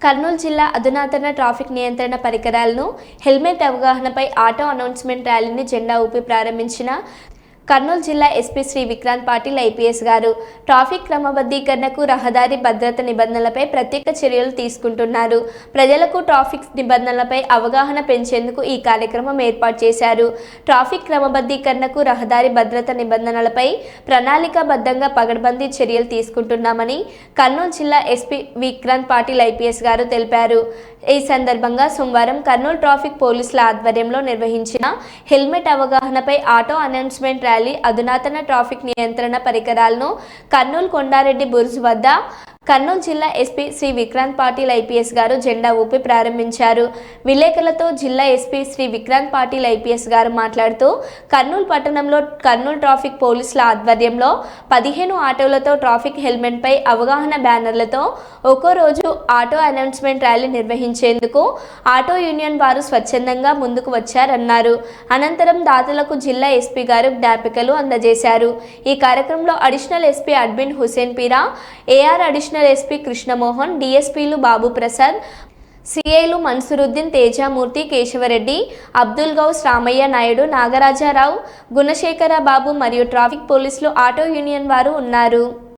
కర్నూలు జిల్లా అధునాతన ట్రాఫిక్ నియంత్రణ పరికరాలను హెల్మెట్ అవగాహనపై ఆటో అనౌన్స్మెంట్ ర్యాలీని జెండా ఊపి ప్రారంభించిన కర్నూలు జిల్లా ఎస్పీ శ్రీ విక్రాంత్ పాటిల్ ఐపీఎస్ గారు. ట్రాఫిక్ క్రమబద్ధీకరణకు రహదారి భద్రత నిబంధనలపై ప్రత్యేక చర్యలు తీసుకుంటున్నారు. ప్రజలకు ట్రాఫిక్ నిబంధనలపై అవగాహన పెంచేందుకు ఈ కార్యక్రమం ఏర్పాటు చేశారు. ట్రాఫిక్ క్రమబద్ధీకరణకు రహదారి భద్రత నిబంధనలపై ప్రణాళికాబద్ధంగా పగడ్బందీ చర్యలు తీసుకుంటున్నామని కర్నూలు జిల్లా ఎస్పీ విక్రాంత్ పాటిల్ ఐపీఎస్ గారు తెలిపారు. ఈ సందర్భంగా సోమవారం కర్నూలు ట్రాఫిక్ పోలీసుల ఆధ్వర్యంలో నిర్వహించిన హెల్మెట్ అవగాహనపై ఆటో అనౌన్స్మెంట్ ర్యాలీ అధునాతన ట్రాఫిక్ నియంత్రణ పరికరాలను కర్నూలు కొండారెడ్డి బుర్జ్ వద్ద కర్నూలు జిల్లా ఎస్పీ శ్రీ విక్రాంత్ పాటిల్ ఐపీఎస్ గారు జెండా ఊపి ప్రారంభించారు. విలేకరులతో జిల్లా ఎస్పీ శ్రీ విక్రాంత్ పాటిల్ ఐపీఎస్ గారు మాట్లాడుతూ కర్నూలు పట్టణంలో కర్నూలు ట్రాఫిక్ పోలీసుల ఆధ్వర్యంలో పదిహేను ఆటోలతో ట్రాఫిక్ హెల్మెట్పై అవగాహన బ్యానర్లతో ఒక్కో రోజు ఆటో అనౌన్స్మెంట్ ర్యాలీ నిర్వహించేందుకు ఆటో యూనియన్ వారు స్వచ్ఛందంగా ముందుకు వచ్చారన్నారు. అనంతరం దాతలకు జిల్లా ఎస్పీ గారు జ్ఞాపికలు అందజేశారు. ఈ కార్యక్రమంలో additional SP admin Hussain Peera AR additional SP Krishnamohan డిఎస్పీలు Babu Prasad సిఐలు మన్సురుద్దీన్ తేజామూర్తి కేశవరెడ్డి అబ్దుల్ గౌస్ రామయ్య నాయుడు నాగరాజారావు గుణశేఖర బాబు మరియు ట్రాఫిక్ పోలీసులు ఆటో యూనియన్ వారు ఉన్నారు.